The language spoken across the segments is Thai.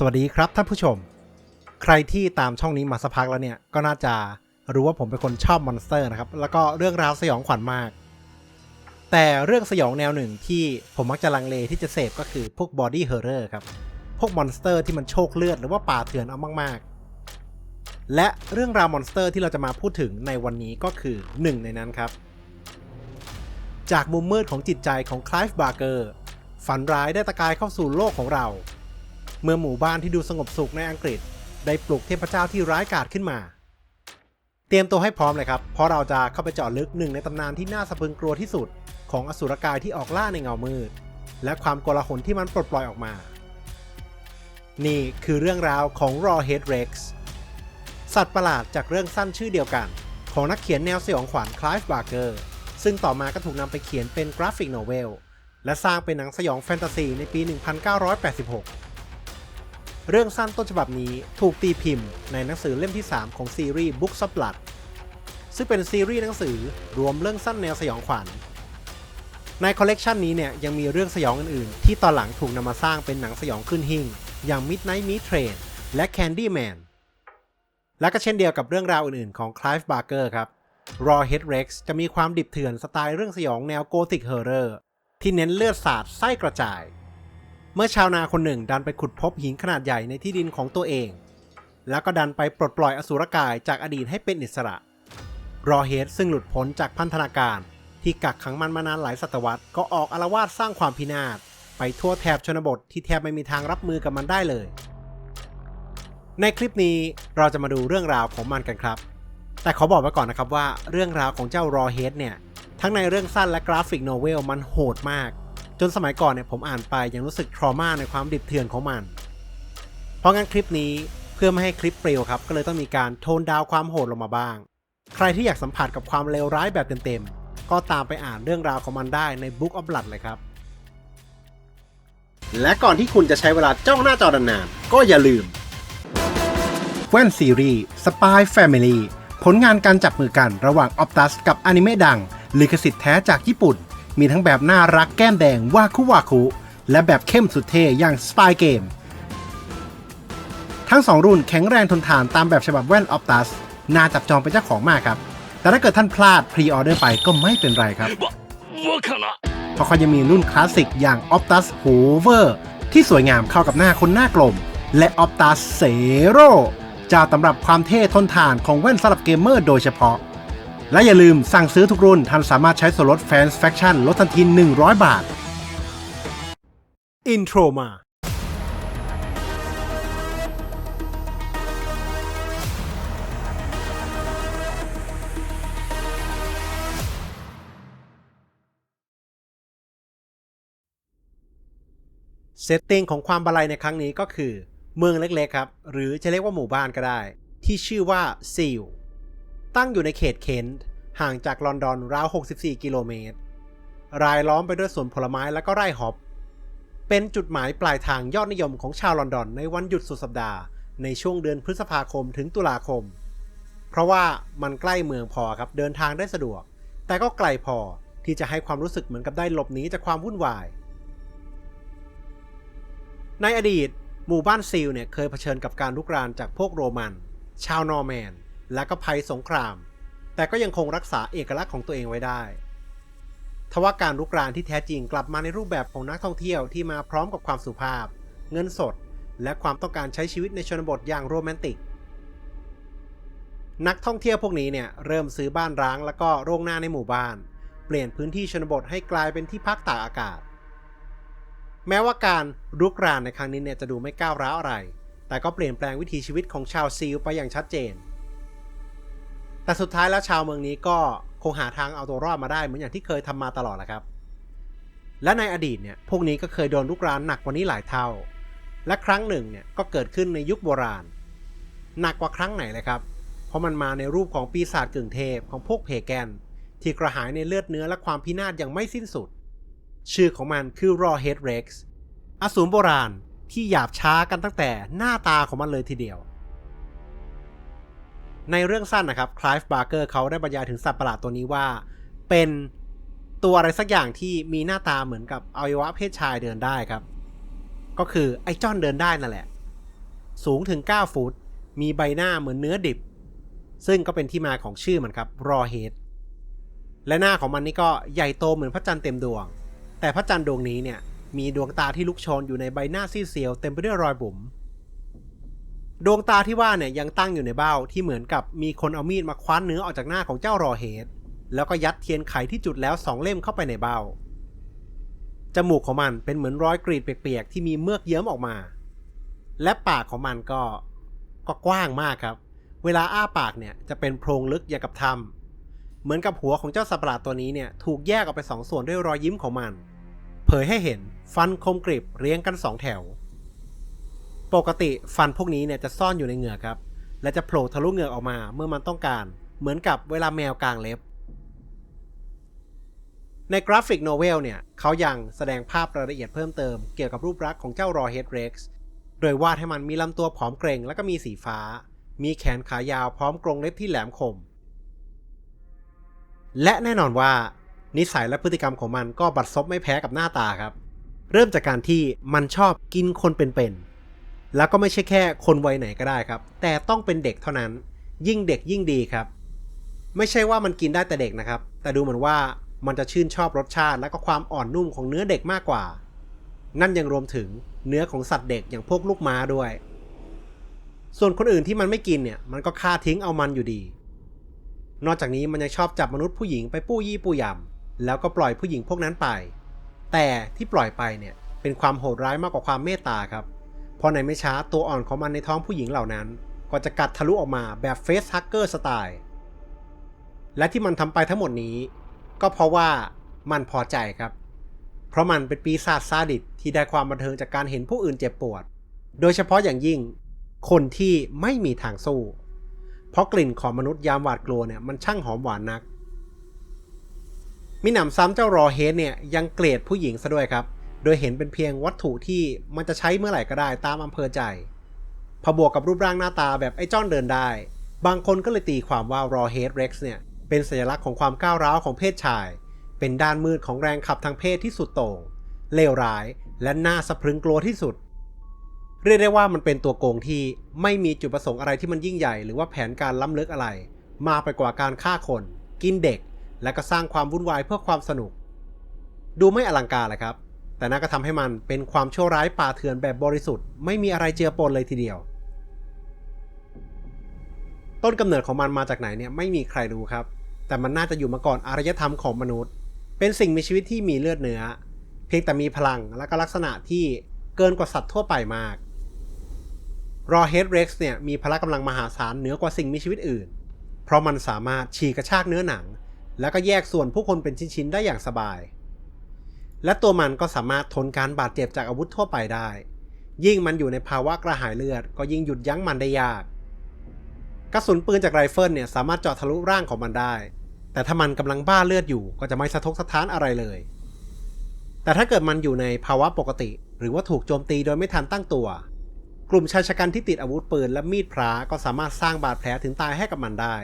สวัสดีครับท่านผู้ชม ใครที่ตามช่องนี้มาสักพักแล้วเนี่ย ก็น่าจะรู้ว่าผมเป็นคนชอบมอนสเตอร์นะครับ แล้วก็เรื่องราวสยองขวัญมาก แต่เรื่องสยองแนวหนึ่งที่ผมมักจะลังเลที่จะเสพก็คือพวกบอดี้เฮอร์เรอร์ครับ พวกมอนสเตอร์ที่มันโชคเลือดหรือว่าป่าเถื่อนเอามากๆ และเรื่องราวมอนสเตอร์ที่เราจะมาพูดถึงในวันนี้ก็คือหนึ่งในนั้นครับ จากมุมมืดของจิตใจของคลายฟ์บาร์เกอร์ฝันร้ายได้ตะกายเข้าสู่โลกของเรา เมื่อหมู่บ้านที่ดูสงบสุขในอังกฤษ ได้ปลุกเทพเจ้าที่ร้ายกาจขึ้นมา เตรียมตัวให้พร้อมเลยครับ เพราะเราจะเข้าไปเจาะลึกหนึ่งในตำนานที่น่าสะพรึงกลัวที่สุด ของอสุรกายที่ออกล่าในเงามืด และความโกลาหลที่มันปลดปล่อยออกมา นี่คือเรื่องราวของ Rawhead Rex สัตว์ประหลาดจากเรื่องสั้นชื่อเดียวกัน ของนักเขียนแนวสยองขวัญคลายฟ์บาร์เกอร์ซึ่งต่อมาก็ถูกนำไปเขียนเป็นกราฟิกโนเวลและสร้างเป็นหนังสยองแฟนตาซีในปี 1986 เรื่องสั้นต้นฉบับนี้ถูกตีพิมพ์ในหนังสือเล่มที่ 3 ของซีรีส์ Books of Blood ซึ่งเป็นซีรีส์หนังสือรวมเรื่องสั้นแนวสยองขวัญ ในคอลเลกชันนี้เนี่ยยังมีเรื่องสยองอื่นๆ ที่ตอนหลังถูกนำมาสร้างเป็นหนังสยองขึ้นหิ่ง อย่าง Midnight Meat Train และ Candyman และก็เช่นเดียวกับเรื่องราวอื่นๆ ของ Clive Barker ครับ Rawhead Rex จะมีความดิบเถื่อนสไตล์เรื่องสยองแนวโกธิกเฮอร์เรอร์ที่เน้นเลือดสาดไส้กระจาย เมื่อชาวนาคนหนึ่งดันไปขุดพบหินขนาดใหญ่ในที่ดินของตัวเอง แล้วก็ดันไปปลดปล่อยอสุรกายจากอดีตให้เป็นอิสระ รอเฮดซึ่งหลุดพ้นจากพันธนาการ ที่กักขังมันมานานหลายศตวรรษก็ออกอารวาสสร้างความพินาศไปทั่วแถบชนบทที่แทบไม่มีทางรับมือกับมันได้เลย ในคลิปนี้เราจะมาดูเรื่องราวของมันกันครับ แต่ขอบอกไว้ก่อนนะครับว่าเรื่องราวของเจ้ารอเฮดเนี่ย ทั้งในเรื่องสั้นและกราฟิกโนเวลมันโหดมาก จนสมัยก่อนเนี่ยผมอ่านไปยังรู้สึกทรมาในความดิบเถื่อนของมัน เพราะงั้นคลิปนี้เพื่อไม่ให้คลิปเปรียวครับ ก็เลยต้องมีการโทนดาวความโหดลงมาบ้าง ใครที่อยากสัมผัสกับความเลวร้ายแบบเต็มๆ ก็ตามไปอ่านเรื่องราวของมันได้ใน Book of Blood เลยครับ และก่อนที่คุณจะใช้เวลาจ้องหน้าจอนานๆก็อย่าลืมแว่นซีรีส์ Spy Family ผลงานการจับมือกันระหว่าง Optus กับอนิเมะดังลิขสิทธิ์แท้จากญี่ปุ่น มีทั้งแบบน่ารักแก้มแดงวาคุวาคุ และแบบเข้มสุดเท่อย่างสปายเกมทั้ง 2 รุ่นแข็งแรงทนทานตามแบบฉบับแว่นออฟตัสน่าจับจองเป็นเจ้าของมากครับ แต่ถ้าเกิดท่านพลาดพรีออเดอร์ไปก็ไม่เป็นไรครับ เพราะเขายังมีรุ่นคลาสสิกอย่าง Optus Hover ที่สวยงามเข้ากับหน้าคนหน้ากลม และ Optus Zero เจ้าตำรับความเท่ทนทานของแว่นสำหรับเกมเมอร์โดยเฉพาะ และอย่าลืมสั่งซื้อทุกรุ่นท่านสามารถใช้ส่วนลด Fans Faction ลดทันที 100 บาท อินโทรมาเซตติ้งของความบาลัยในครั้งนี้ก็คือ เมืองเล็กๆครับ หรือจะเรียกว่าหมู่บ้านก็ได้ ที่ชื่อว่าซิล ตั้งอยู่ในเขตเคนต์ห่างจากลอนดอนราว 64 กิโลเมตร รายล้อมไปด้วยสวนผลไม้และก็ไร่ฮอป เป็นจุดหมายปลายทางยอดนิยมของชาวลอนดอนในวันหยุดสุดสัปดาห์ ในช่วงเดือนพฤษภาคมถึงตุลาคม เพราะว่ามันใกล้เมืองพอครับเดินทางได้สะดวก แต่ก็ไกลพอที่จะให้ความรู้สึกเหมือนกับได้หลบหนีจากความวุ่นวาย ในอดีต หมู่บ้านซิลเนี่ยเคยเผชิญกับการลุกรานจากพวกโรมัน ชาวนอร์แมน และก็ภัยสงคราม แต่ก็ยังคงรักษาเอกลักษณ์ของตัวเองไว้ได้ ทว่าการลุกรานที่แท้จริงกลับมาในรูปแบบของนักท่องเที่ยวที่มาพร้อมกับความสุภาพ เงินสด และความต้องการใช้ชีวิตในชนบทอย่างโรแมนติก นักท่องเที่ยวพวกนี้เนี่ยเริ่มซื้อบ้านร้างแล้วก็โรงนาในหมู่บ้าน เปลี่ยนพื้นที่ชนบทให้กลายเป็นที่พักตากอากาศ แม้ว่าการรุกรานในครั้งนี้เนี่ยจะดูไม่ก้าวร้าวอะไร แต่ก็เปลี่ยนแปลงวิถีชีวิตของชาวซีลไปอย่างชัดเจน แต่สุดท้ายแล้วชาวเมืองนี้ก็คงหาทางเอาตัวรอดมาได้เหมือนอย่างที่เคยทำมาตลอดแหละครับ และในอดีตเนี่ยพวกนี้ก็เคยโดนรุกรานหนักกว่านี้หลายเท่า และครั้งหนึ่งเนี่ยก็เกิดขึ้นในยุคโบราณ หนักกว่าครั้งไหนเลยครับ เพราะมันมาในรูปของปีศาจกึ่งเทพของพวกเพแกน ที่กระหายในเลือดเนื้อและความพินาศอย่างไม่สิ้นสุด ชื่อของมันคือ Rawhead Rex อสูรโบราณที่หยาบช้ากันตั้งแต่หน้าตาของมันเลยทีเดียว ในเรื่องสั้นนะครับคล v e บาร์เกอร์เขาได้บรรยายถึงสัตว์ประหลาดตัวนี้ว่า เป็นตัวอะไรสักอย่างที่มีหน้าตาเหมือนกับอวัยวะเพศชายเดินได้ครับ ก็คือไอ้จ้อนเดินได้นั่นแหละ สูงถึง 9 ฟุต มีใบหน้าเหมือนเนื้อดิบ ซึ่งก็เป็นที่มาของชื่อมันครับรอเฮดและหน้าของมันนี่ก็ใหญ่โตเหมือนพระจันทร์เต็มดวง แต่พระจันทร์ดวงนี้เนี่ยมีดวงตาที่ลุกโชนอยู่ในใบหน้าซีเซียวเต็มไปด้วยรอยบุ๋ม ดวงตาที่ว่าเนี่ยยังตั้งอยู่ในเบ้าที่เหมือนกับมีคนเอามีดมาคว้านเนื้อออกจากหน้าของเจ้ารอเฮดแล้วก็ยัดเทียนไขที่จุดแล้วสองเล่มเข้าไปในเบ้า จมูกของมันเป็นเหมือนรอยกรีดเปียกๆที่มีเมือกเยิ้มออกมา และปากของมันก็ก็กว้างมากครับ เวลาอ้าปากเนี่ยจะเป็นโพรงลึกอย่างกับถ้ำเหมือนกับหัวของเจ้าสัตว์ประหลาดตัวนี้เนี่ยถูกแยกออกไปสองส่วนด้วยรอยยิ้มของมัน เผยให้เห็นฟันคมกริบเรียงกันสองแถว ปกติฟันพวกนี้เนี่ยจะซ่อนอยู่ในเหงือกครับ และจะโผล่ทะลุเหงือกออกมาเมื่อมันต้องการ เหมือนกับเวลาแมวกลางเล็บ ในกราฟิกโนเวลเนี่ยเขายังแสดงภาพรายละเอียดเพิ่มเติมเกี่ยวกับรูปลักษณ์ของเจ้ารอเฮดเร็กซ์โดยวาดให้มันมีลำตัวผอมเกรงและก็มีสีฟ้า มีแขนขายาวพร้อมกรงเล็บที่แหลมคม และแน่นอนว่า นิสัยและพฤติกรรมของมันก็บัดซบไม่แพ้กับหน้าตาครับ เริ่มจากการที่มันชอบกินคนเป็นๆ แล้วก็ไม่ใช่แค่คนวัยไหนก็ได้ครับ แต่ต้องเป็นเด็กเท่านั้น ยิ่งเด็กยิ่งดีครับ ไม่ใช่ว่ามันกินได้แต่เด็กนะครับ แต่ดูเหมือนว่ามันจะชื่นชอบรสชาติ และก็ความอ่อนนุ่มของเนื้อเด็กมากกว่า นั่นยังรวมถึงเนื้อของสัตว์เด็กอย่างพวกลูกม้าด้วย ส่วนคนอื่นที่มันไม่กินเนี่ย มันก็ฆ่าทิ้งเอามันอยู่ดี นอกจากนี้มันยังชอบจับมนุษย์ผู้หญิงไปปู้ยี่ปู้ยำแล้วก็ปล่อยผู้หญิงพวกนั้นไป แต่ที่ปล่อยไปเนี่ยเป็นความโหดร้ายมากกว่าความเมตตาครับ พราะในไม่ช้าตัวอ่อนของมันในท้องผู้หญิงเหล่านั้น ก็จะกัดทะลุออกมาแบบเฟสฮักเกอร์สไตล์และที่มันทำไปทั้งหมดนี้ ก็เพราะว่ามันพอใจครับ เพราะมันเป็นปีศาจซาดิสที่ได้ความบันเทิงจากการเห็นผู้อื่นเจ็บปวด โดยเฉพาะอย่างยิ่ง คนที่ไม่มีทางสู้ เพราะกลิ่นของมนุษย์ยามหวาดกลัวเนี่ยมันช่างหอมหวานนักมิหนำซ้ำเจ้ารอเฮดเนี่ยยังเกลียดผู้หญิงซะด้วยครับ โดยเห็นเป็นเพียงวัตถุที่มันจะใช้เมื่อไหร่ก็ได้ตามอำเภอใจ พอบวกกับรูปร่างหน้าตาแบบไอ้จ้อนเดินได้ บางคนก็เลยตีความว่ารอเฮดเร็กซ์เนี่ย เป็นสัญลักษณ์ของความก้าวร้าวของเพศชาย เป็นด้านมืดของแรงขับทางเพศที่สุดโต่ง เลวร้าย และน่าสะพรึงกลัวที่สุด เรียกได้ว่ามันเป็นตัวโกงที่ไม่มีจุดประสงค์อะไรที่มันยิ่งใหญ่ หรือว่าแผนการล้ำลึกอะไร มากไปกว่าการฆ่าคน กินเด็ก และก็สร้างความวุ่นวายเพื่อความสนุก ดูไม่อลังการเลยครับ แต่น่าก็ทำให้มันเป็นความชั่วร้ายป่าเถื่อนแบบบริสุทธิ์ไม่มีอะไรเจือปนเลยทีเดียว ต้นกำเนิดของมันมาจากไหนเนี่ยไม่มีใครรู้ครับ แต่มันน่าจะอยู่มาก่อนอารยธรรมของมนุษย์ เป็นสิ่งมีชีวิตที่มีเลือดเนื้อ เพียงแต่มีพลังและก็ลักษณะที่เกินกว่าสัตว์ทั่วไปมากรอเฮดเร็กซ์เนี่ยมีพละกำลังมหาศาลเหนือกว่าสิ่งมีชีวิตอื่น เพราะมันสามารถฉีกกระชากเนื้อหนัง แล้วก็แยกส่วนผู้คนเป็นชิ้นๆได้อย่างสบาย และตัวมันก็สามารถทนการบาดเจ็บจากอาวุธทั่วไปได้ ยิ่งมันอยู่ในภาวะกระหายเลือด ก็ยิ่งหยุดยั้งมันได้ยาก กระสุนปืนจากไรเฟิลเนี่ยสามารถเจาะทะลุร่างของมันได้ แต่ถ้ามันกำลังบ้าเลือดอยู่ก็จะไม่สะทกสะท้านอะไรเลย แต่ถ้าเกิดมันอยู่ในภาวะปกติ หรือว่าถูกโจมตีโดยไม่ทันตั้งตัว กลุ่มชายชะกันที่ติดอาวุธปืนและมีดพระก็สามารถสร้างบาดแผลถึงตายให้กับมันได้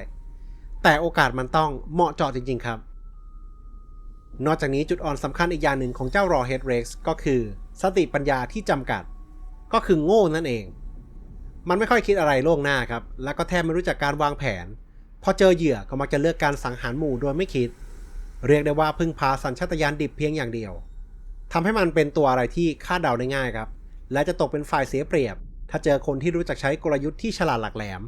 แต่โอกาสมันต้องเหมาะเจาะจริง ๆ ครับ นอกจากนี้จุดอ่อนสำคัญอีกอย่างหนึ่งของเจ้ารอเฮดเร็กซ์ก็คือ สติปัญญาที่จำกัด ก็คือโง่นั่นเอง มันไม่ค่อยคิดอะไรล่วงหน้าครับ แล้วก็แทบไม่รู้จักการวางแผน พอเจอเหยื่อก็มักจะเลือกการสังหารหมู่โดยไม่คิด เรียกได้ว่าพึ่งพาสัญชาตญาณดิบเพียงอย่างเดียวทำให้มันเป็นตัวอะไรที่คาดเดาได้ง่ายครับ และจะตกเป็นฝ่ายเสียเปรียบ ถ้าเจอคนที่รู้จักใช้กลยุทธ์ที่ฉลาดหลักแหลม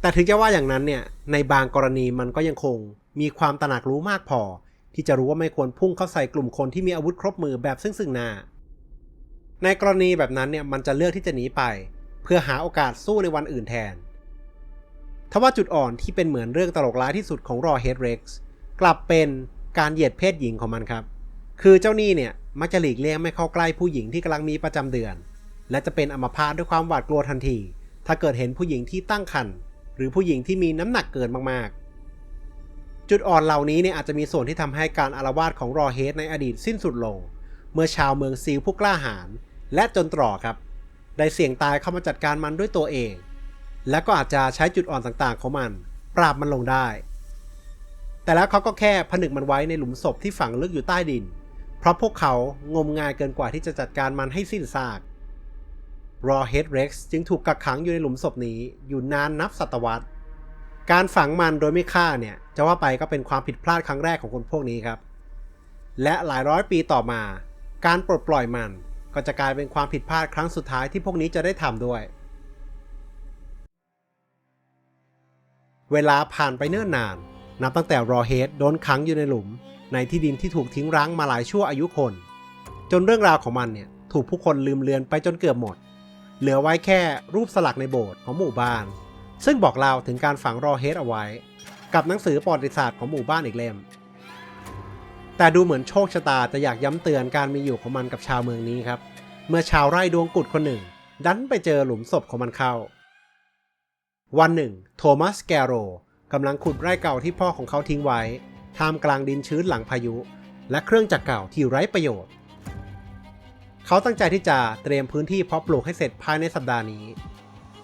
แต่ถึงจะว่าอย่างนั้นเนี่ย ในบางกรณีมันก็ยังคง มีความตระหนักรู้มากพอ ที่จะรู้ว่าไม่ควรพุ่งเข้าใส่กลุ่มคนที่มีอาวุธครบมือแบบซึ่งซึ่งหน้า ในกรณีแบบนั้นเนี่ยมันจะเลือกที่จะหนีไป เพื่อหาโอกาสสู้ในวันอื่นแทนทว่าจุดอ่อนที่เป็นเหมือนเรื่องตลกร้ายที่สุดของรอเฮดเร็กซ์กลับเป็นการเหยียดเพศหญิงของมันครับ คือเจ้านี่เนี่ยมักจะหลีกเลี่ยงไม่เข้าใกล้ผู้หญิงที่กำลังมีประจำเดือน และจะเป็นอัมพาตด้วยความหวาดกลัวทันที ถ้าเกิดเห็นผู้หญิงที่ตั้งครรภ์หรือผู้หญิงที่มีน้ำหนักเกินมากๆ จุดอ่อนเหล่านี้เนี่ยอาจจะมีส่วนที่ทำให้การอารวาสของรอเฮดในอดีตสิ้นสุดลง เมื่อชาวเมืองซีลผู้กล้าหาญและจนตรอกครับ ได้เสี่ยงตายเข้ามาจัดการมันด้วยตัวเอง และก็อาจจะใช้จุดอ่อนต่างๆ ของมัน ปราบมันลงได้ แต่แล้วเขาก็แค่ผนึกมันไว้ในหลุมศพที่ฝังลึกอยู่ใต้ดิน เพราะพวกเขางมงายเกินกว่าที่จะจัดการมันให้สิ้นซาก Rawhead Rex จึงถูกกักขังอยู่ในหลุมศพนี้อยู่นานนับศตวรรษ การฝังมันโดยไม่ฆ่าเนี่ยจะว่าไปก็เป็นความผิดพลาดครั้งแรกของคนพวกนี้ครับ และหลายร้อยปีต่อมา การปลดปล่อยมันก็จะกลายเป็นความผิดพลาดครั้งสุดท้ายที่พวกนี้จะได้ทำด้วย เวลาผ่านไปเนิ่นนาน นับตั้งแต่รอเฮดโดนขังอยู่ในหลุม ในที่ดินที่ถูกทิ้งร้างมาหลายชั่วอายุคน จนเรื่องราวของมันเนี่ยถูกผู้คนลืมเลือนไปจนเกือบหมด เหลือไว้แค่รูปสลักในโบสถ์ของหมู่บ้าน ซึ่งบอกเล่าถึงการฝังรอเฮดเอาไว้ กับหนังสือประวัติศาสตร์ของหมู่บ้านอีกเล่ม แต่ดูเหมือนโชคชะตาจะอยากย้ำเตือนการมีอยู่ของมันกับชาวเมืองนี้ครับ เมื่อชาวไร่ดวงกุดคนหนึ่ง ดันไปเจอหลุมศพของมันเข้า วันหนึ่ง โทมัสแกโรกำลังขุดไร่เก่าที่พ่อของเขาทิ้งไว้ท่ามกลางดินชื้นหลังพายุ และเครื่องจักรเก่าที่ไร้ประโยชน์ เขาตั้งใจที่จะเตรียมพื้นที่เพาะปลูกให้เสร็จภายในสัปดาห์นี้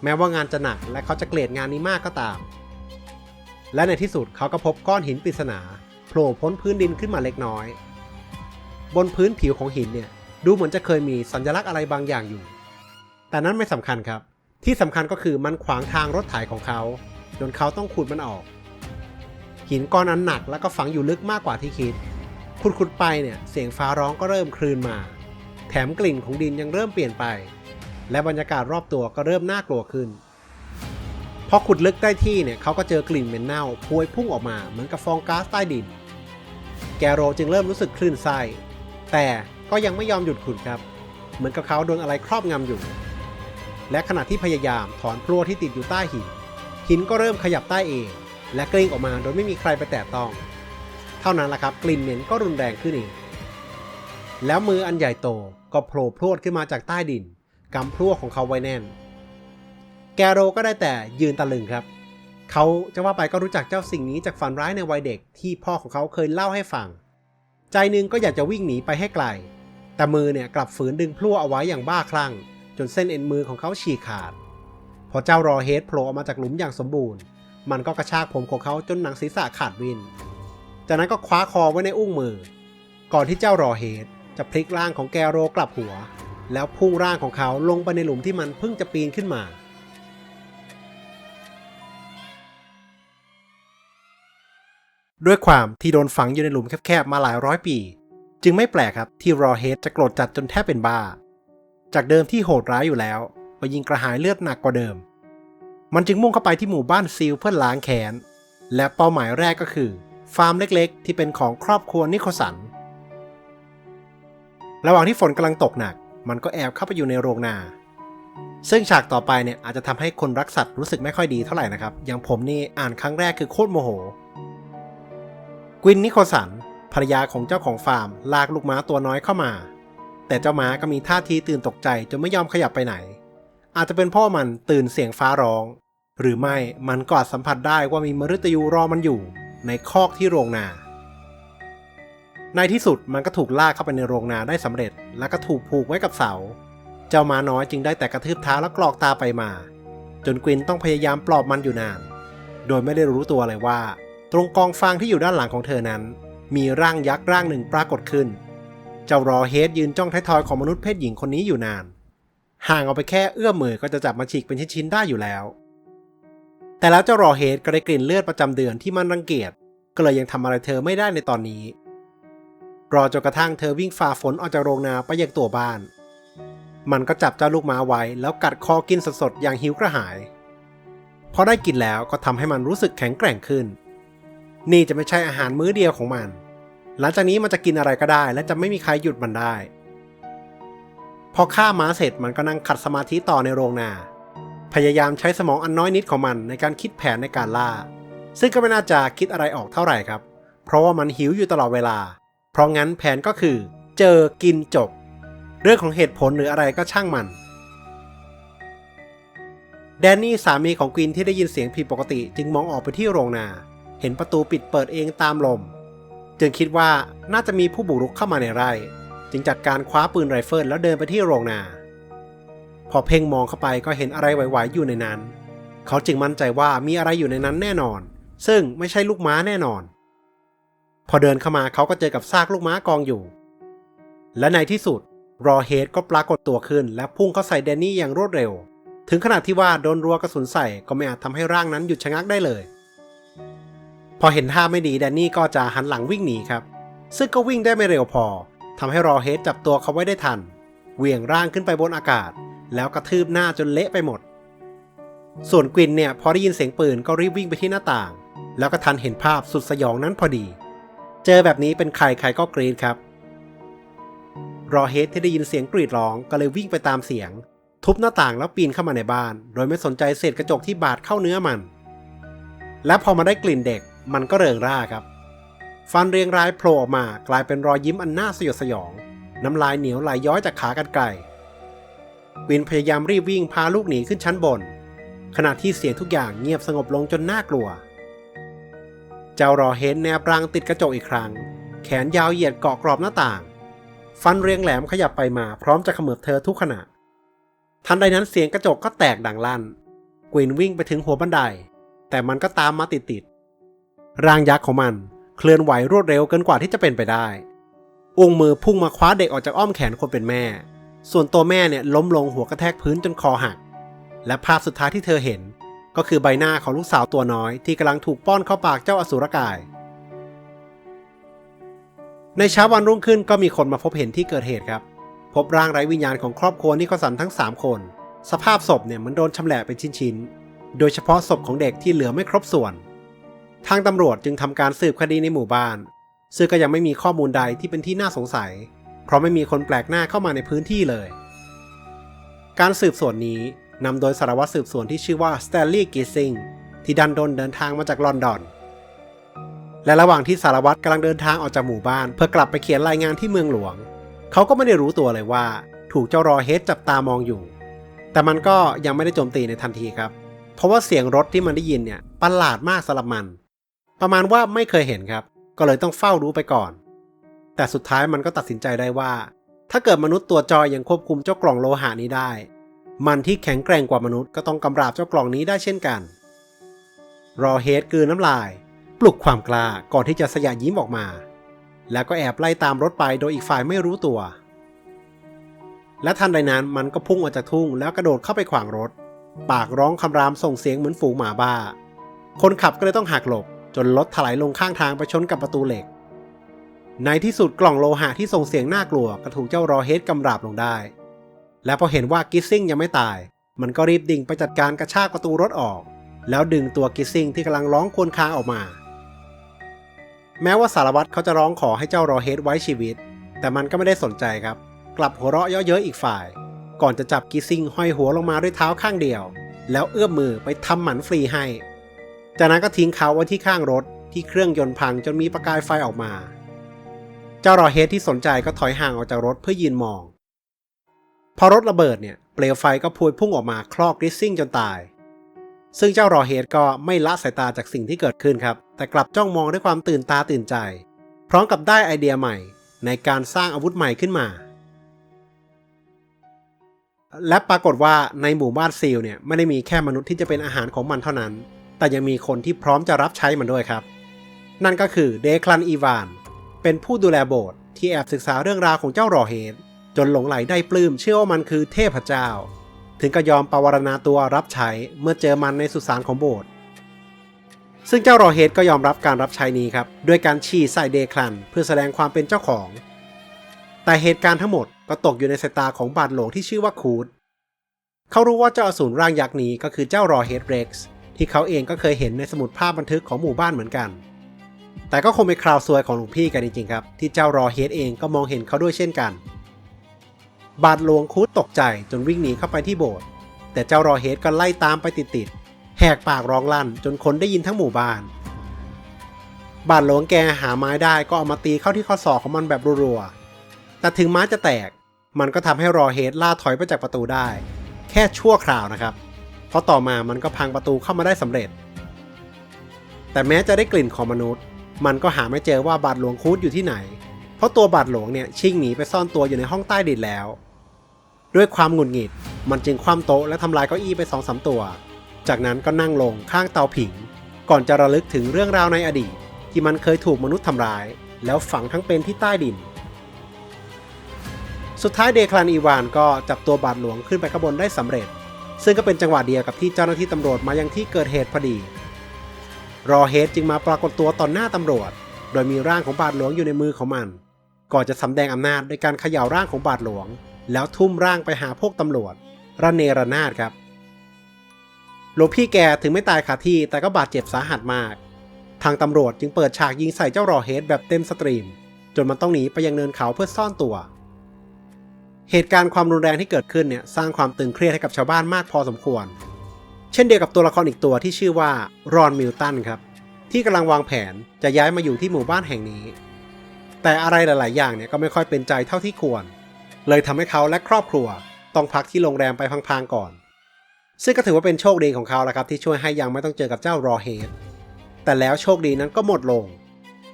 แม้ว่างานจะหนักและเขาจะเกลียดงานนี้มากก็ตาม และในที่สุดเขาก็พบก้อนหินปริศนาโผล่พ้นพื้นดินขึ้นมาเล็กน้อย บนพื้นผิวของหินเนี่ยดูเหมือนจะเคยมีสัญลักษณ์อะไรบางอย่างอยู่ แต่นั้นไม่สำคัญครับ ที่สำคัญก็คือมันขวางทางรถไถของเขาจนเขาต้องขุดมันออก หินก้อนนั้นหนักแล้วก็ฝังอยู่ลึกมากกว่าที่คิด ขุดๆไปเนี่ยเสียงฟ้าร้องก็เริ่มคลื่นมา แถมกลิ่นของดินยังเริ่มเปลี่ยนไป และบรรยากาศรอบตัวก็เริ่มน่ากลัวขึ้น พอขุดลึกได้ที่เนี่ยเขาก็เจอกลิ่นเหม็นเน่าพวยพุ่งออกมาเหมือนกับฟองก๊าซใต้ดิน แกโรจึงเริ่มรู้สึกคลื่นไส้แต่ก็ยังไม่ยอมหยุดขุดครับ เหมือนกับเขาโดนอะไรครอบงำอยู่ และขณะที่พยายามถอนพลัวที่ติดอยู่ใต้หิน หินก็เริ่มขยับใต้เอง และกลิ้งออกมาโดยไม่มีใครไปแตะต้อง เท่านั้นแหละครับ กลิ่นเหม็นก็รุนแรงขึ้นอีกแล้วมืออันใหญ่โตก็โผล่พรวดขึ้นมาจากใต้ดิน กำพลั่วของเขาไว้แน่น แกโรก็ได้แต่ยืนตะลึงครับ เขาจะว่าไปก็รู้จักเจ้าสิ่งนี้จากฝันร้ายในวัยเด็กที่พ่อของเขาเคยเล่าให้ฟัง ใจหนึงก็อยากจะวิ่งหนีไปให้ไกล แต่มือเนี่ยกลับฝืนดึงพลั่วเอาไว้อย่างบ้าคลั่ง จนเส้นเอ็นมือของเขาฉีกขาด พอเจ้ารอเฮดโผล่ออกมาจากหลุมอย่างสมบูรณ์ มันก็กระชากผมของเขาจนหนังศีรษะขาดวิน จากนั้นก็คว้าคอไว้ในอุ้งมือ ก่อนที่เจ้ารอเฮดจะพลิกร่างของแกโรกลับหัว แล้วพุ่งร่างของเขาลงไปในหลุมที่มันเพิ่งจะปีนขึ้นมาด้วยความที่โดนฝังอยู่ในหลุมแคบๆ มาหลายร้อยปี จึงไม่แปลกครับที่รอเฮดจะโกรธจัดจนแทบเป็นบ้า จากเดิมที่โหดร้ายอยู่แล้วก็ยิงกระหายเลือดหนักกว่าเดิม มันจึงมุ่งเข้าไปที่หมู่บ้านซีลเพื่อล้างแค้น และเป้าหมายแรกก็คือ ฟาร์มเล็กๆ ที่เป็นของครอบครัวนิโคสัน ระหว่างที่ฝนกำลังตกหนัก มันก็แอบเข้าไปอยู่ในโรงนา ซึ่งฉากต่อไปเนี่ยอาจจะทำให้คนรักสัตว์รู้สึกไม่ค่อยดีเท่าไหร่นะครับ อย่างผมนี่อ่านครั้งแรกคือโคตรโมโหกวินนิโคสันภรรยาของเจ้าของฟาร์ม ลากลูกม้าตัวน้อยเข้ามา แต่เจ้าม้าก็มีท่าทีตื่นตกใจจนไม่ยอมขยับไปไหน อาจจะเป็นเพ่อมันตื่นเสียงฟ้าร้อง หรือไม่มันก็อาจสัมผัสได้ว่ามีมฤตยูรอมันอยู่ ในคอกที่โรงนา ในที่สุดมันก็ถูกลากเข้าไปในโรงนาได้สำเร็จ แล้วก็ถูกผูกไว้กับเสา เจ้ามาน้อยจึงได้แต่กระทืบเท้าและกรอกตาไปมา จนกวินต้องพยายามปลอบมันอยู่นาน โดยไม่ได้รู้ตัวเลยว่า ตรงกองฟางที่อยู่ด้านหลังของเธอนั้น มีร่างยักษ์ร่างหนึ่งปรากฏขึ้น เจ้ารอเฮดยืนจ้องท้ายทอยของมนุษย์เพศหญิงคนนี้อยู่นาน ห่างออกไปแค่เอื้อมมือก็จะจับมาฉีกเป็นชิ้นๆได้อยู่แล้ว แต่แล้วเจ้ารอเฮดก็ได้กลิ่นเลือดประจำเดือนที่มันรังเกียจก็เลยยังทำอะไรเธอไม่ได้ในตอนนี้ รอจนกระทั่งเธอวิ่งฝ่าฝนออกจากโรงนาไปยังตัวบ้าน มันก็จับเจ้าลูกม้าไว้แล้วกัดคอกินสดๆอย่างหิวกระหาย พอได้กินแล้วก็ทำให้มันรู้สึกแข็งแกร่งขึ้น นี่จะไม่ใช่อาหารมื้อเดียวของมัน หลังจากนี้มันจะกินอะไรก็ได้ และจะไม่มีใครหยุดมันได้ พอฆ่าม้าเสร็จมันก็นั่งขัดสมาธิต่อในโรงนา พยายามใช้สมองอันน้อยนิดของมันในการคิดแผนในการล่า ซึ่งก็ไม่น่าจะคิดอะไรออกเท่าไหร่ครับ เพราะว่ามันหิวอยู่ตลอดเวลา เพราะงั้นแผนก็คือ เจอกินจบ เรื่องของเหตุผลหรืออะไรก็ช่างมัน แดนนี่สามีของกวินที่ได้ยินเสียงผิดปกติ จึงมองออกไปที่โรงนา เห็นประตูปิดเปิดเองตามลม จึงคิดว่าน่าจะมีผู้บุกรุกเข้ามาในไร่ จึงจัดการคว้าปืนไรเฟิลแล้วเดินไปที่โรงนา พอเพ่งมองเข้าไปก็เห็นอะไรไหวๆอยู่ในนั้น เขาจึงมั่นใจว่ามีอะไรอยู่ในนั้นแน่นอน ซึ่งไม่ใช่ลูกม้าแน่นอน พอเดินเข้ามาเขาก็เจอกับซากลูกม้ากองอยู่ และในที่สุดรอเฮดก็ปรากฏตัวขึ้น และพุ่งเข้าใส่แดนนี่อย่างรวดเร็ว ถึงขนาดที่ว่าโดนรัวกระสุนใส่ก็ไม่อาจทำให้ร่างนั้นหยุดชะงักได้เลย พอเห็นท่าไม่ดีแดนนี่ก็จะหันหลังวิ่งหนีครับ ซึ่งก็วิ่งได้ไม่เร็วพอทำให้รอเฮดจับตัวเขาไว้ได้ทันเหวี่ยงร่างขึ้นไปบนอากาศ แล้วกระทืบหน้าจนเละไปหมด ส่วนกวินเนี่ยพอได้ยินเสียงปืนก็รีบวิ่งไปที่หน้าต่าง แล้วก็ทันเห็นภาพสุดสยองนั้นพอดี เจอแบบนี้เป็นใครใครก็กรีดครับ รอเฮดที่ได้ยินเสียงกรีดร้องก็เลยวิ่งไปตามเสียง ทุบหน้าต่างแล้วปีนเข้ามาในบ้าน โดยไม่สนใจเศษกระจกที่บาดเข้าเนื้อมัน และพอมาได้กลิ่นเด็กมันก็เริงร่าครับ ฟันเรียงรายโผล่ออกมากลายเป็นรอยยิ้มอันน่าสยดสยอง น้ำลายเหนียวไหลย้อยจากขากันไกลวินพยายามรีบวิ่งพาลูกหนีขึ้นชั้นบน ขณะที่เสียงทุกอย่างเงียบสงบลงจนน่ากลัว เจ้ารอเฮนแนบรังติดกระจกอีกครั้ง แขนยาวเหยียดเกาะกรอบหน้าต่าง ฟันเรียงแหลมขยับไปมาพร้อมจะเขมือบเธอทุกขณะ ทันใดนั้นเสียงกระจกก็แตกดังลั่นกวินวิ่งไปถึงหัวบันได แต่มันก็ตามมาติดๆร่างยักษ์ของมันเคลื่อนไหวรวดเร็วเกินกว่าที่จะเป็นไปได้องค์มือพุ่งมาคว้าเด็กออกจากอ้อมแขนคนเป็นแม่ ส่วนตัวแม่เนี่ยล้มลงหัวกระแทกพื้นจนคอหัก และภาพสุดท้ายที่เธอเห็น ก็คือใบหน้าของลูกสาวตัวน้อยที่กำลังถูกป้อนเข้าปากเจ้าอสูรกาย ในเช้าวันรุ่งขึ้นก็มีคนมาพบเห็นที่เกิดเหตุครับ พบร่างไร้วิญญาณของครอบครัวนิโคสันทั้ง 3 คน สภาพศพเนี่ยเหมันโดนชำแหละเป็นชิ้นๆ โดยเฉพาะศพของเด็กที่เหลือไม่ครบส่วน ทางตำรวจจึงทำการสืบคดีในหมู่บ้าน ซึ่งก็ยังไม่มีข้อมูลใดที่เป็นที่น่าสงสัย เพราะไม่มีคนแปลกหน้าเข้ามาในพื้นที่เลย การสืบสวนนี้ นำโดยสารวัตรสืบสวนที่ชื่อว่าสแตนลีย์กิซิงที่ดันดนเดินทางมาจากลอนดอน และระหว่างที่สารวัตรกำลังเดินทางออกจากหมู่บ้าน เพื่อกลับไปเขียนรายงานที่เมืองหลวง เขาก็ไม่ได้รู้ตัวเลยว่า ถูกเจ้ารอเฮดจับตามองอยู่ แต่มันก็ยังไม่ได้โจมตีในทันทีครับ เพราะว่าเสียงรถที่มันได้ยินเนี่ยประหลาดมากสำหรับมัน ประมาณว่าไม่เคยเห็นครับ ก็เลยต้องเฝ้ารู้ไปก่อน แต่สุดท้ายมันก็ตัดสินใจได้ว่า ถ้าเกิดมนุษย์ตัวจอยยังควบคุมเจ้ากล่องโลหะนี้ได้ มันที่แข็งแกร่งกว่ามนุษย์ก็ต้องกำราบเจ้ากล่องนี้ได้เช่นกัน รอเฮดกืนน้ำลาย ปลุกความกล้าก่อนที่จะสยะยิ้มออกมา แล้วก็แอบไล่ตามรถไปโดยอีกฝ่ายไม่รู้ตัว และทันใดนั้นมันก็พุ่งออกจากทุ่งแล้วกระโดดเข้าไปขวางรถ ปากร้องคำรามส่งเสียงเหมือนฝูงหมาบ้า คนขับก็เลยต้องหักหลบ จนรถถลายลงข้างทางไปชนกับประตูเหล็ก ในที่สุดกล่องโลหะที่ส่งเสียงน่ากลัวก็ถูกเจ้ารอเฮดกำราบลงได้ และพอเห็นว่ากิซซิ่งยังไม่ตาย มันก็รีบดิ่งไปจัดการกระชากประตูรถออก แล้วดึงตัวกิซซิ่งที่กำลังร้องควญคางออกมา แม้ว่าสารวัตรเขาจะร้องขอให้เจ้ารอเฮดไว้ชีวิต แต่มันก็ไม่ได้สนใจครับ กลับหัวเราะเยาะเย้ยอีกฝ่าย ก่อนจะจับกิซซิ่งห้อยหัวลงมาด้วยเท้าข้างเดียว แล้วเอื้อมมือไปทำหมันฟรีให้ จากนั้นก็ทิ้งเขาไว้ที่ข้างรถที่เครื่องยนต์พังจนมีประกายไฟออกมา เจ้ารอเฮดที่สนใจก็ถอยห่างออกจากรถเพื่อยืนมอง พอรถระเบิดเนี่ยเปลวไฟก็พวยพุ่งออกมาคลอกกริซซิ่งจนตาย ซึ่งเจ้ารอเฮดก็ไม่ละสายตาจากสิ่งที่เกิดขึ้นครับ แต่กลับจ้องมองด้วยความตื่นตาตื่นใจ พร้อมกับได้ไอเดียใหม่ ในการสร้างอาวุธใหม่ขึ้นมา และปรากฏว่าในหมู่บ้านซีลเนี่ยไม่ได้มีแค่มนุษย์ที่จะเป็นอาหารของมันเท่านั้น แต่ยังมีคนที่พร้อมจะรับใช้มันด้วยครับ นั่นก็คือเดคลันอีวาน เป็นผู้ดูแลโบสถ์ที่แอบศึกษาเรื่องราวของเจ้ารอเฮด จนหลงไหลได้ปลื้มเชื่อว่ามันคือเทพเจ้า ถึงก็ยอมปวารณาตัวรับใช้เมื่อเจอมันในสุสานของโบสถ์ซึ่งเจ้ารอเฮดก็ยอมรับการรับใช้นี้ครับด้วยการฉี่ใส่เดคลัน เพื่อแสดงความเป็นเจ้าของ แต่เหตุการณ์ทั้งหมดก็ตกอยู่ในสายตาของบาทหลวงที่ชื่อว่าคูดเขารู้ว่าเจ้าอสูรร่างยักษ์นี้ก็คือเจ้ารอเฮดเร็กซ์ที่เขาเองก็เคยเห็นในสมุดภาพบันทึกของหมู่บ้านเหมือนกัน แต่ก็คงเป็นคราวซวยของหลวงพี่กันจริงๆครับ ที่เจ้ารอเฮดเองก็มองเห็นเขาด้วยเช่นกัน บาทหลวงคูดตกใจจนวิ่งหนีเข้าไปที่โบสถ์แต่เจ้ารอเฮดก็ไล่ตามไปติดๆแหกปากร้องลั่นจนคนได้ยินทั้งหมู่บ้าน บาทหลวงแกหาไม้ได้ก็เอามาตีเข้าที่ข้อศอกของมันแบบรัวๆแต่ถึงไม้จะแตก มันก็ทำให้รอเฮดล่าถอยไปจากประตูได้ แค่ชั่วคราวนะครับ เพราะต่อมามันก็พังประตูเข้ามาได้สำเร็จ แต่แม้จะได้กลิ่นของมนุษย์ มันก็หาไม่เจอว่าบาทหลวงคูดอยู่ที่ไหน เพราะตัวบาทหลวงเนี่ยชิ่งหนีไปซ่อนตัวอยู่ในห้องใต้ดินแล้ว ด้วยความหงุดหงิด มันจึงคว่ำโต๊ะและทำลายเก้าอี้ไปสองสามตัว จากนั้นก็นั่งลงข้างเตาผิง ก่อนจะระลึกถึงเรื่องราวในอดีต ที่มันเคยถูกมนุษย์ทำร้าย แล้วฝังทั้งเป็นที่ใต้ดิน สุดท้ายเดคลันอีวานก็จับตัวบาทหลวงขึ้นไปข้างบนได้สำเร็จ ซึ่งก็เป็นจังหวะเดียวกับที่เจ้าหน้าที่ตำรวจมายังที่เกิดเหตุพอดี รอเฮดจึงมาปรากฏตัวต่อหน้าตำรวจ โดยมีร่างของบาทหลวงอยู่ในมือของมัน ก่อนจะสำแดงอำนาจโดยการเขย่าร่างของบาทหลวง แล้วทุ่มร่างไปหาพวกตำรวจระเนระนาดครับหลวงพี่แกถึงไม่ตายคาที่แต่ก็บาดเจ็บสาหัสมาก ทางตำรวจจึงเปิดฉากยิงใส่เจ้ารอเฮดแบบเต็มสตรีม จนมันต้องหนีไปยังเนินเขาเพื่อซ่อนตัว เหตุการณ์ความรุนแรงที่เกิดขึ้นเนี่ยสร้างความตึงเครียดให้กับชาวบ้านมากพอสมควร เช่นเดียวกับตัวละครอีกตัวที่ชื่อว่ารอนมิลตันครับที่กำลังวางแผนจะย้ายมาอยู่ที่หมู่บ้านแห่งนี้ แต่อะไรหลาย ๆ อย่างเนี่ยก็ไม่ค่อยเป็นใจเท่าที่ควร เลยทำให้เขาและครอบครัว ต้องพักที่โรงแรมไปพังๆก่อน ซึ่งก็ถือว่าเป็นโชคดีของเขาแล้วครับที่ช่วยให้ยังไม่ต้องเจอกับเจ้ารอเฮดแต่แล้วโชคดีนั้นก็หมดลง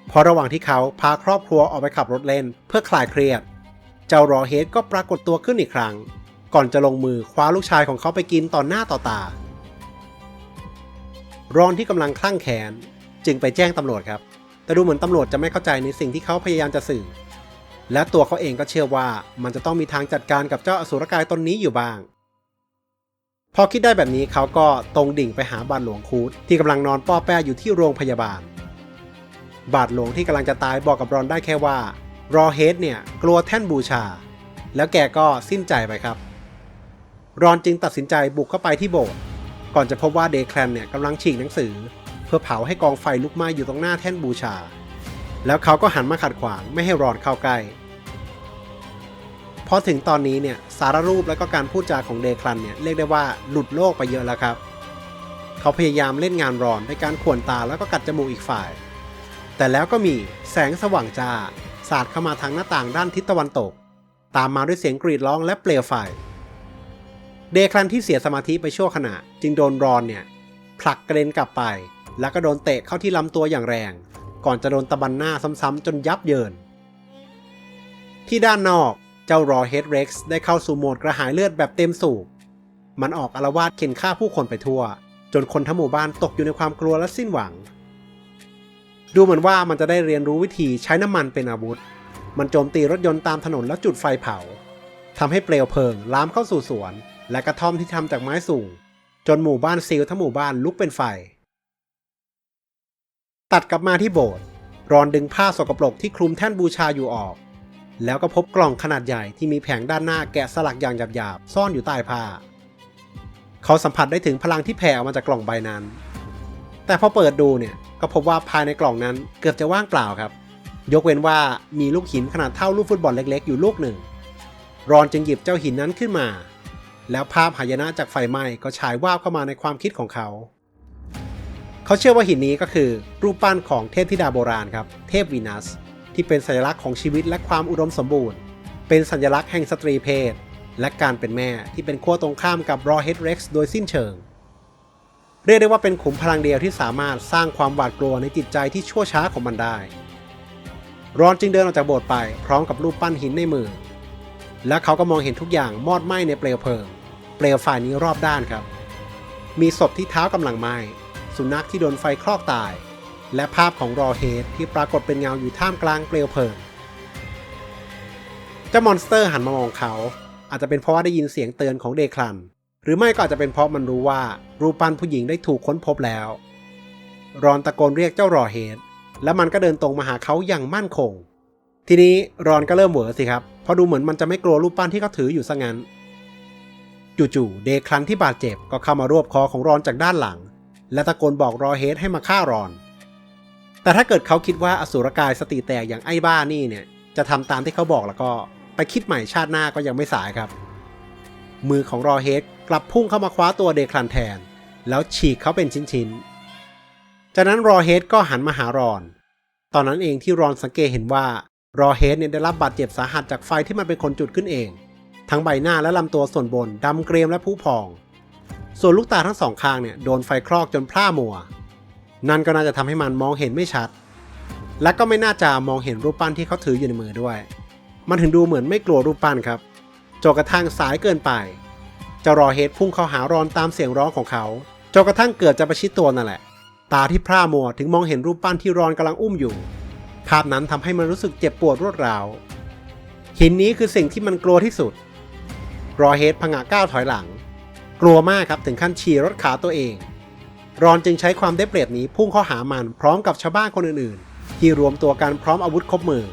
เพราะระหว่างที่เขาพาครอบครัวออกไปขับรถเล่น เพื่อคลายเครียด เจ้ารอเฮดก็ปรากฏตัวขึ้นอีกครั้ง ก่อนจะลงมือคว้าลูกชายของเขาไปกินต่อหน้าต่อตา รอนที่กำลังคลั่งแค้นจึงไปแจ้งตำรวจครับ แต่ดูเหมือนตำรวจจะไม่เข้าใจในสิ่งที่เขาพยายามจะสื่อ และตัวเขาเองก็เชื่อว่ามันจะต้องมีทางจัดการกับเจ้าอสุรกายตนนี้อยู่บ้าง พอคิดได้แบบนี้เขาก็ตรงดิ่งไปหาบาทหลวงคูดที่กำลังนอนป้อแป้อยู่ที่โรงพยาบาล บาทหลวงที่กำลังจะตายบอกกับรอนได้แค่ว่ารอเฮดเนี่ยกลัวแท่นบูชา แล้วแกก็สิ้นใจไปครับ รอนจึงตัดสินใจบุกเข้าไปที่โบสถ์ก่อนจะพบว่าเดคแคลนเนี่ยกำลังฉีกหนังสือ เพื่อเผาให้กองไฟลุกไหม้อยู่ตรงหน้าแท่นบูชา แล้วเขาก็หันมาขัดขวางไม่ให้รอนเข้าใกล้พอถึงตอนนี้เนี่ยสารรูปและก็การพูดจาของเดคลันเนี่ยเรียกได้ว่าหลุดโลกไปเยอะแล้วครับ เขาพยายามเล่นงานรอนในการข่วนตาแล้วก็กัดจมูกอีกฝ่าย แต่แล้วก็มีแสงสว่างจ้าสาดเข้ามาทางหน้าต่างด้านทิศตะวันตก ตามมาด้วยเสียงกรีดร้องและเปลวไฟ เดคลันที่เสียสมาธิไปชั่วขณะ จึงโดนรอนเนี่ยผลักกระเด็นกลับไป แล้วก็โดนเตะเข้าที่ลำตัวอย่างแรง ก่อนจะโดนตะบันหน้าซ้ำๆจนยับเยิน ที่ด้านนอกเจ้ารอเฮดเร็กซ์ได้เข้าสู่โหมดกระหายเลือดแบบเต็มสูบ มันออกอารวาสเข็นฆ่าผู้คนไปทั่ว จนคนทั้งหมู่บ้านตกอยู่ในความกลัวและสิ้นหวัง ดูเหมือนว่ามันจะได้เรียนรู้วิธีใช้น้ำมันเป็นอาวุธ มันโจมตีรถยนต์ตามถนนแล้วจุดไฟเผาทำให้เปลวเพลิงลามเข้าสู่สวน และกระท่อมที่ทำจากไม้สูง จนหมู่บ้านซีลทั้งหมู่บ้านลุกเป็นไฟ ตัดกลับมาที่โบสถ์รอนดึงผ้าสกปรกที่คลุมแท่นบูชาอยู่ออก แล้วก็พบกล่องขนาดใหญ่ที่มีแผงด้านหน้าแกะสลักอย่างหยาบๆซ่อนอยู่ใต้ผ้า เขาสัมผัสได้ถึงพลังที่แผ่ออกมาจากกล่องใบนั้น แต่พอเปิดดูเนี่ยก็พบว่าภายในกล่องนั้นเกือบจะว่างเปล่าครับ ยกเว้นว่ามีลูกหินขนาดเท่าลูกฟุตบอลเล็กๆ อยู่ลูกหนึ่ง รอนจึงหยิบเจ้าหินนั้นขึ้นมา แล้วภาพหายนะจากไฟไหม้ก็ฉายวาบเข้ามาในความคิดของเขา เขาเชื่อว่าหินนี้ก็คือรูปปั้นของเทพธิดาโบราณครับ เทพวีนัส ที่เป็นสัญลักษณ์ของชีวิตและความอุดมสมบูรณ์ เป็นสัญลักษณ์แห่งสตรีเพศ และการเป็นแม่ที่เป็นขั้วตรงข้ามกับรอเฮดเร็กซ์โดยสิ้นเชิง เรียกได้ว่าเป็นขุมพลังเดียวที่สามารถสร้างความหวาดกลัวในจิตใจที่ชั่วช้าของมันได้ รอนจึงเดินออกจากโบสถ์ไปพร้อมกับรูปปั้นหินในมือ และเขาก็มองเห็นทุกอย่างมอดไหม้ในเปลวเพลิง เปลวไฟนี้รอบด้านครับ มีศพที่เท้ากำลังไหม้ สุนัขที่โดนไฟคลอกตาย และภาพของรอเฮดที่ปรากฏเป็นเงาอยู่ท่ามกลางเปลวเพลิงเจ้ามอนสเตอร์หันมามองเขา อาจจะเป็นเพราะว่าได้ยินเสียงเตือนของเดคลัน หรือไม่ก็อาจจะเป็นเพราะมันรู้ว่ารูปปั้นผู้หญิงได้ถูกค้นพบแล้ว รอนตะโกนเรียกเจ้ารอเฮดและมันก็เดินตรงมาหาเขาอย่างมั่นคง ทีนี้รอนก็เริ่มเหวอสิครับเพราะดูเหมือนมันจะไม่กลัวรูปปั้นที่เขาถืออยู่ซะงั้นจู่ๆเดคลันที่บาดเจ็บก็เข้ามารวบคอของรอนจากด้านหลัง และตะโกนบอกรอเฮดให้มาฆ่ารอน แต่ถ้าเกิดเขาคิดว่าอสูรกายสติแตกอย่างไอ้บ้านี่เนี่ย จะทำตามที่เขาบอกแล้วก็ไปคิดใหม่ชาติหน้าก็ยังไม่สายครับ มือของรอเฮดกลับพุ่งเข้ามาคว้าตัวเดคลันแทน แล้วฉีกเขาเป็นชิ้นๆ จากนั้นรอเฮดก็หันมาหารอน ตอนนั้นเองที่รอนสังเกตเห็นว่ารอเฮดเนี่ยได้รับบาดเจ็บสาหัสจากไฟที่มันเป็นคนจุดขึ้นเอง ทั้งใบหน้าและลำตัวส่วนบนดำเกรียมและผุพอง ส่วนลูกตาทั้งสองข้างเนี่ยโดนไฟคลอกจนพร่ามัว นั่นก็น่าจะทำให้มันมองเห็นไม่ชัด และก็ไม่น่าจะมองเห็นรูปปั้นที่เขาถืออยู่ในมือด้วย มันถึงดูเหมือนไม่กลัวรูปปั้นครับจนกระทั่งสายเกินไปจ้ารอเฮดพุ่งเข้าหารอนตามเสียงร้องของเขาจนกระทั่งเกิดจะประชิดตัวนั่นแหละ ตาที่พร่ามัวถึงมองเห็นรูปปั้นที่รอนกำลังอุ้มอยู่ ภาพนั้นทำให้มันรู้สึกเจ็บปวดรวดร้าว หินนี้คือสิ่งที่มันกลัวที่สุด รอเฮดพงะก้าวถอยหลัง กลัวมากครับถึงขั้นฉี่รถขาตัวเอง รอนจึงใช้ความได้เปรียบนี้พุ่งเข้าหามันพร้อมกับชาวบ้านคนอื่นๆ ที่รวมตัวกันพร้อมอาวุธครบมือ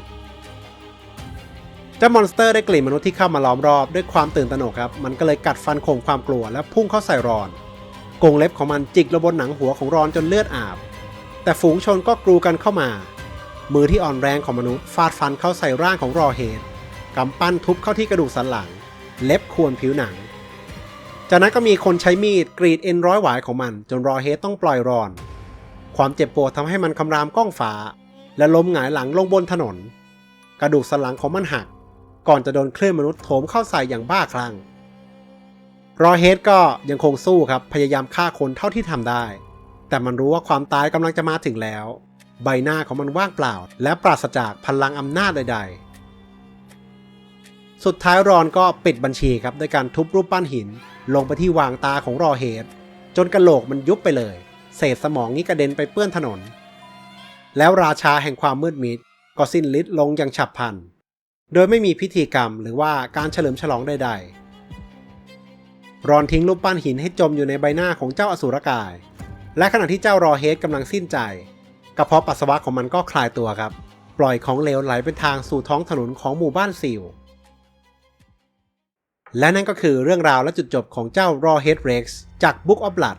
เจ้ามอนสเตอร์ได้กลิ่นมนุษย์ที่เข้ามาล้อมรอบด้วยความตื่นตระหนกครับ มันก็เลยกัดฟันข่มความกลัวและพุ่งเข้าใส่รอน กงเล็บของมันจิกระบนหนังหัวของรอนจนเลือดอาบ แต่ฝูงชนก็กรูกันเข้ามา มือที่อ่อนแรงของมนุษย์ฟาดฟันเข้าใส่ร่างของรอเฮดกำปั้นทุบเข้าที่กระดูกสันหลัง เล็บควรผิวหนัง จากนั้นก็มีคนใช้มีดกรีดเอ็นร้อยหวายของมัน จนรอเฮดต้องปล่อยรอน ความเจ็บปวดทำให้มันคำรามก้องฟ้า และล้มหงายหลังลงบนถนน กระดูกสันหลังของมันหัก ก่อนจะโดนคลื่นมนุษย์โถมเข้าใส่อย่างบ้าคลั่งรอเฮดก็ยังคงสู้ครับพยายามฆ่าคนเท่าที่ทำได้ แต่มันรู้ว่าความตายกำลังจะมาถึงแล้ว ใบหน้าของมันว่างเปล่า และปราศจากพลังอำนาจใด ๆ สุดท้ายรอนก็ปิดบัญชีครับด้วยการทุบรูปปั้นหิน ลงไปที่วางตาของรอเฮดจนกระโหลกมันยุบไปเลย เศษสมองนี้กระเด็นไปเปื้อนถนน แล้วราชาแห่งความมืดมิดก็สิ้นฤทธิ์ลงอย่างฉับพลัน โดยไม่มีพิธีกรรมหรือว่าการเฉลิมฉลองใดๆ รอนทิ้งรูปปั้นหินให้จมอยู่ในใบหน้าของเจ้าอสูรกาย และขณะที่เจ้ารอเฮดกำลังสิ้นใจ กระเพาะปัสสาวะของมันก็คลายตัวครับ ปล่อยของเหลวไหลเป็นทางสู่ท้องถนนของหมู่บ้านซิล และนั่นก็คือเรื่องราวและจุดจบของเจ้ารอเฮดเร็กซ์จาก Book of Blood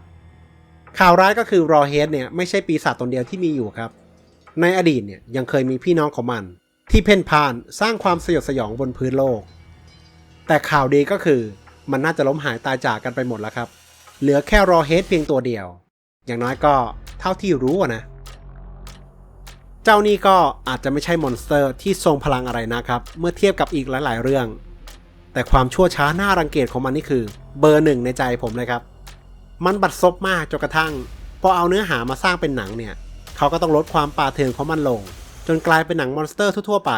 ข่าวร้ายก็คือรอเฮดเนี่ยไม่ใช่ปีศาจตนเดียวที่มีอยู่ครับ ในอดีตเนี่ยยังเคยมีพี่น้องของมัน ที่เพ่นพ่านสร้างความสยดสยองบนพื้นโลก แต่ข่าวดีก็คือมันน่าจะล้มหายตายจากกันไปหมดแล้วครับ เหลือแค่รอเฮดเพียงตัวเดียว อย่างน้อยก็เท่าที่รู้นะ เจ้านี่ก็อาจจะไม่ใช่มอนสเตอร์ที่ทรงพลังอะไรนะครับ เมื่อเทียบกับอีกหลาย ๆ เรื่อง แต่ความชั่วช้าน้ารังเกียจของมันนี่คือ เบอร์หนึ่งในใจผมเลยครับ มันบัดซบมากจนกระทั่ง พอเอาเนื้อหามาสร้างเป็นหนังเนี่ยเขาก็ต้องลดความป่าเถื่อนของมันลง จนกลายเป็นหนังมอนสเตอร์ทั่วๆไป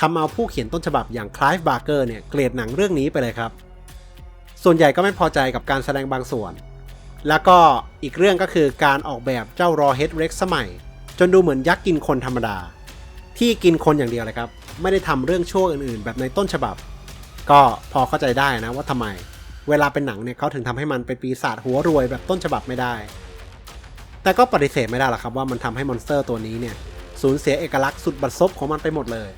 ทำเอาผู้เขียนต้นฉบับอย่างคลายฟ์บาร์เกอร์เนี่ยเกลียดหนังเรื่องนี้ไปเลยครับ ส่วนใหญ่ก็ไม่พอใจกับการแสดงบางส่วน แล้วก็อีกเรื่องก็คือการออกแบบเจ้ารอเฮดเร็กสมัย จนดูเหมือนยักษ์กินคนธรรมดา ที่กินคนอย่างเดียวเลยครับ ไม่ได้ทำเรื่องชั่วอื่นๆ แบบในต้นฉบับ ก็พอเข้าใจได้นะว่าทำไม เวลาเป็นหนังเนี่ยเขาถึงทำให้มันเป็นปีศาจหัวรวยแบบต้นฉบับไม่ได้ แต่ก็ปฏิเสธไม่ได้หรอกครับว่ามันทำให้มอนสเตอร์ตัวนี้เนี่ยสูญเสียเอกลักษณ์สุดบัดซบของมันไปหมดเลย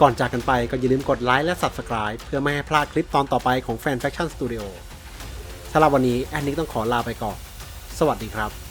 ก่อนจากกันไปก็อย่าลืมกดไลค์และ Subscribe เพื่อไม่ให้พลาดคลิปตอนต่อไปของ Fan Faction Studio สำหรับวันนี้แอนนิกต้องขอลาไปก่อน สวัสดีครับ